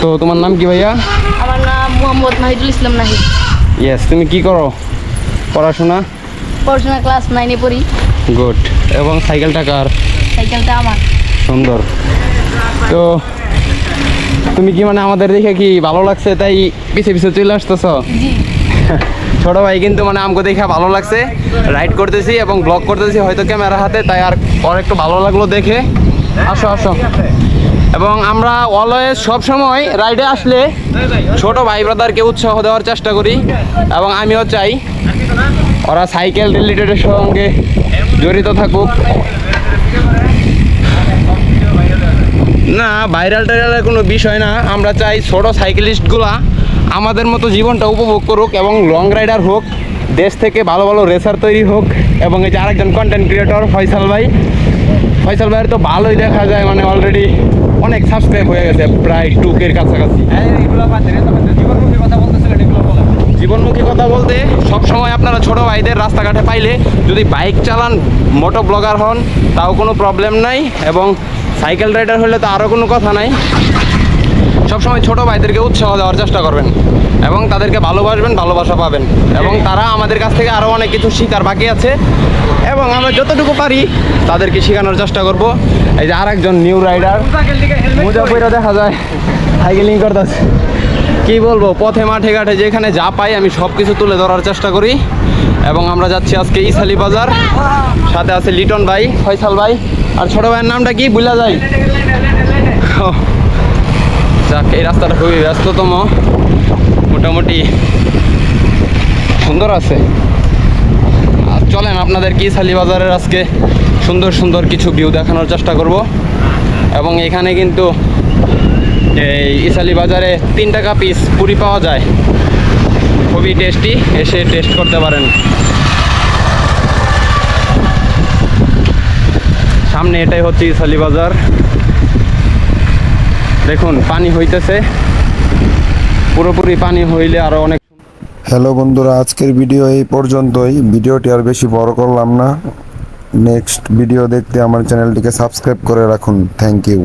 তো তোমার নাম কি ভাইয়া? আমার নাম মোহাম্মদ মাহিদুল ইসলাম নাহিদ। ইয়েস তুমি কি করো? পড়াশোনা? পড়াশোনা ক্লাস নাইনে পড়ি। গুড এবং সাইকেলটা কার? সাইকেলটা আমার। সুন্দর। তো তুমি কি মানে আমাদের দেখে কি ভালো লাগছে? তাই পিছে পিছে চলে আসতেছ? ছোট ভাই কিন্তু মানে আমাকে দেখে ভালো লাগছে। রাইড করতেছি এবং ব্লগ করতেছি হয়তো ক্যামেরা হাতে তাই আর ওর একটু ভালো লাগল দেখে। আসো আসো। এবং আমরা অলওয়েজ সব সময় রাইডে আসলে ছোট ভাই ব্রাদারকে উৎসাহ দেওয়ার চেষ্টা করি এবং আমিও চাই ওরা সাইকেল রিলেটেডের সঙ্গে জড়িত থাকুক। না ভাইরাল টাইরালের কোনো বিষয় না। আমরা চাই ছোট সাইকেলিস্টগুলা আমাদের মতো জীবনটা উপভোগ করুক এবং লং রাইডার হোক, দেশ থেকে ভালো ভালো রেসার তৈরি হোক এবং এই যে আরেকজন কন্টেন্ট ক্রিয়েটর ফয়সাল ভাই। ফয়সাল ভাইয়ের তো ভালোই দেখা যায় মানে অলরেডি অনেক সাবস্ক্রাইব হয়ে গেছে প্রায় টুকের কাছাকাছি। জীবনমুখী কথা বলতে সব সময় আপনারা ছোট ভাইদের রাস্তাঘাটে পাইলে যদি বাইক চালান মোটো ব্লগার হন তাও কোনো প্রবলেম নাই এবং সাইকেল রাইডার হলে তো আরও কোনো কথা নাই। সবসময় ছোট ভাইদেরকে উৎসাহ দেওয়ার চেষ্টা করবেন এবং তাদেরকে ভালোবাসবেন ভালোবাসা পাবেন। এবং তারা আমাদের কাছ থেকে আরও অনেক কিছু শিকার বাকি আছে। এবং আমরা যতটুকু পারি তাদেরকে শেখানোর চেষ্টা করব। এই যে আরেকজন নিউ রাইডার মুজাফিরা দেখা যায়। সাইকেলিং করতেছে। কি বলব পথে মাঠে ঘাটে যেখানে যা পাই আমি সব কিছু তুলে ধরার চেষ্টা করি। এবং আমরা যাচ্ছি আজকে ইসালি বাজার। সাথে আছে লিটন ভাই ফয়সাল ভাই। আর ছোট ভাইয়ের নামটা কি? বুঝলা যায়। যাক, এই রাস্তাটা খুবই ব্যস্ততম। মোটামুটি সুন্দর আছে। আর চলেন, আপনাদের কি বাজারের আজকে সুন্দর সুন্দর কিছু ভিউ দেখানোর চেষ্টা করব। এবং এখানে কিন্তু এই ইসালি বাজারে তিন টাকা পিস পুরি পাওয়া যায়। খুবই টেস্টি এসে টেস্ট করতে পারেন। সামনে এটাই হচ্ছে ইসালি বাজার। দেখুন, পানি হইতেছে। পুরোপুরি পানি হইলে আরও অনেক হ্যালো বন্ধুরা, আজকের ভিডিও এই পর্যন্তই। ভিডিওটি আর বেশি বড় করলাম না। নেক্সট ভিডিও দেখতে আমার চ্যানেলটিকে সাবস্ক্রাইব করে রাখুন। Thank you.